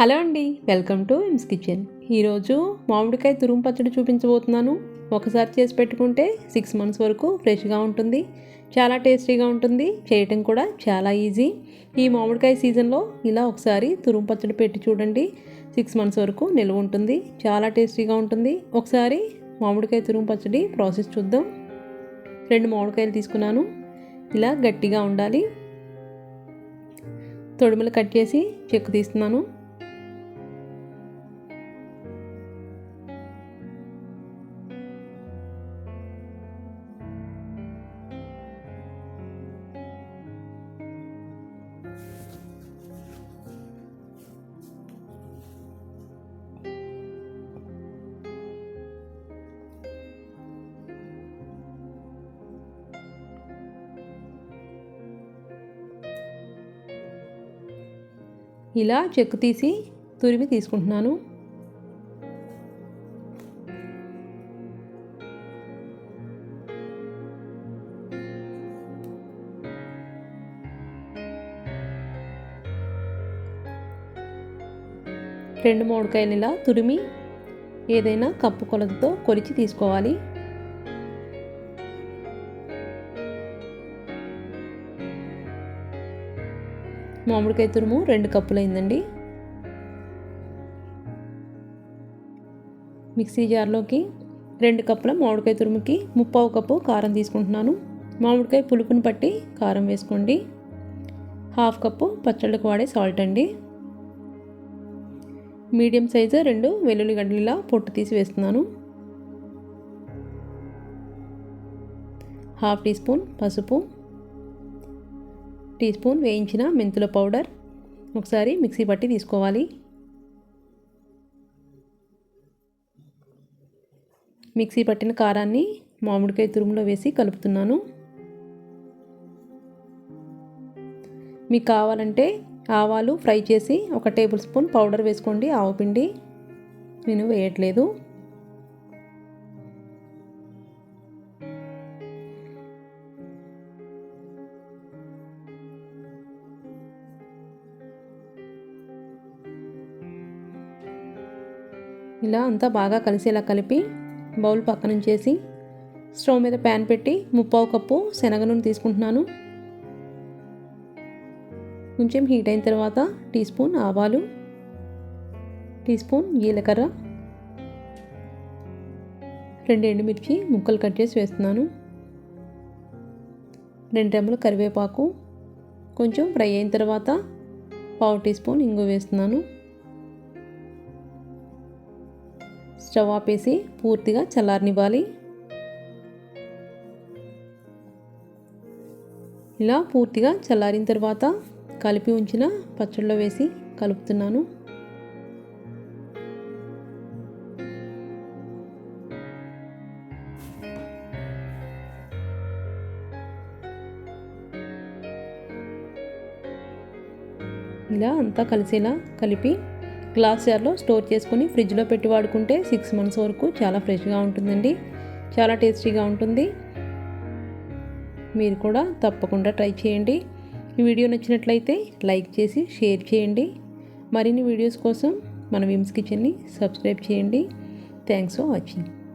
Hello అండి welcome to ఇమ్స్ kitchen. ఈరోజు మామిడికాయ తురుము పచ్చడి చూపించబోతున్నాను. ఒకసారి చేసి పెట్టుకుంటే సిక్స్ మంత్స్ వరకు ఫ్రెష్గా ఉంటుంది చాలా టేస్టీగా ఉంటుంది చేయటం కూడా చాలా ఈజీ. ఈ మామిడికాయ సీజన్లో ఇలా ఒకసారి తురుము పచ్చడి పెట్టి చూడండి సిక్స్ మంత్స్ వరకు నిల్వ ఉంటుంది చాలా టేస్టీగా ఉంటుంది. ఒకసారి మామిడికాయ తురుము పచ్చడి ప్రాసెస్ చూద్దాం. రెండు మామిడికాయలు తీసుకున్నాను ఇలా గట్టిగా ఉండాలి. తొడుములు కట్ చేసి చెక్కు తీస్తున్నాను. ఇలా చెక్కు తీసి తురిమి తీసుకుంటున్నాను. రెండు మూడుకాయలు ఇలా తురిమి ఏదైనా కప్పు కొలతతో కొలిచి తీసుకోవాలి. మామిడికాయ తురుము రెండు కప్పులైందండి. మిక్సీ జార్లోకి రెండు కప్పుల మామిడికాయ తురుముకి ముప్పావు కప్పు కారం తీసుకుంటున్నాను. మామిడికాయ పులుపుని పట్టి కారం వేసుకోండి. హాఫ్ కప్పు పచ్చళ్ళకు వాడే సాల్ట్ అండి. మీడియం సైజు రెండు వెల్లుల్లి గడ్డలిలా పొట్టు తీసి వేస్తున్నాను. హాఫ్ టీ స్పూన్ పసుపు టీ స్పూన్ వేయించిన మెంతుల పౌడర్. ఒకసారి మిక్సీ పట్టి తీసుకోవాలి. మిక్సీ పట్టిన కారాన్ని మామిడికాయ తురుములో వేసి కలుపుతున్నాను. మీకు కావాలంటే ఆవాలు ఫ్రై చేసి ఒక టేబుల్ స్పూన్ పౌడర్ వేసుకోండి ఆవు పిండి. నేను వేయట్లేదు. ఇలా అంతా బాగా కలిసేలా కలిపి బౌల్ పక్కన చేసి స్టవ్ మీద ప్యాన్ పెట్టి ముప్పావు కప్పు శనగ నూనె తీసుకుంటున్నాను. కొంచెం హీట్ అయిన తర్వాత టీ స్పూన్ ఆవాలు టీ స్పూన్ జీలకర్ర రెండు ఎండుమిర్చి ముక్కలు కట్ చేసి వేస్తున్నాను. రెండు రెమ్మలు కరివేపాకు కొంచెం ఫ్రై అయిన తర్వాత పావు టీ స్పూన్ ఇంగు వేస్తున్నాను. స్టవ్ ఆపేసి పూర్తిగా చల్లారనివ్వాలి. ఇలా పూర్తిగా చల్లారిన తర్వాత కలిపి ఉంచిన పచ్చడిలో వేసి కలుపుతున్నాను. ఇలా అంతా కలిసేలా కలిపి గ్లాస్ జార్లో స్టోర్ చేసుకొని ఫ్రిడ్జ్లో పెట్టి వాడుకుంటే సిక్స్ మంత్స్ వరకు చాలా ఫ్రెష్గా ఉంటుందండి. చాలా టేస్టీగా ఉంటుంది. మీరు కూడా తప్పకుండా ట్రై చేయండి. ఈ వీడియో నచ్చినట్లయితే లైక్ చేసి షేర్ చేయండి. మరిన్ని వీడియోస్ కోసం మన విమ్స్ కిచెన్ని సబ్స్క్రైబ్ చేయండి. Thanks for watching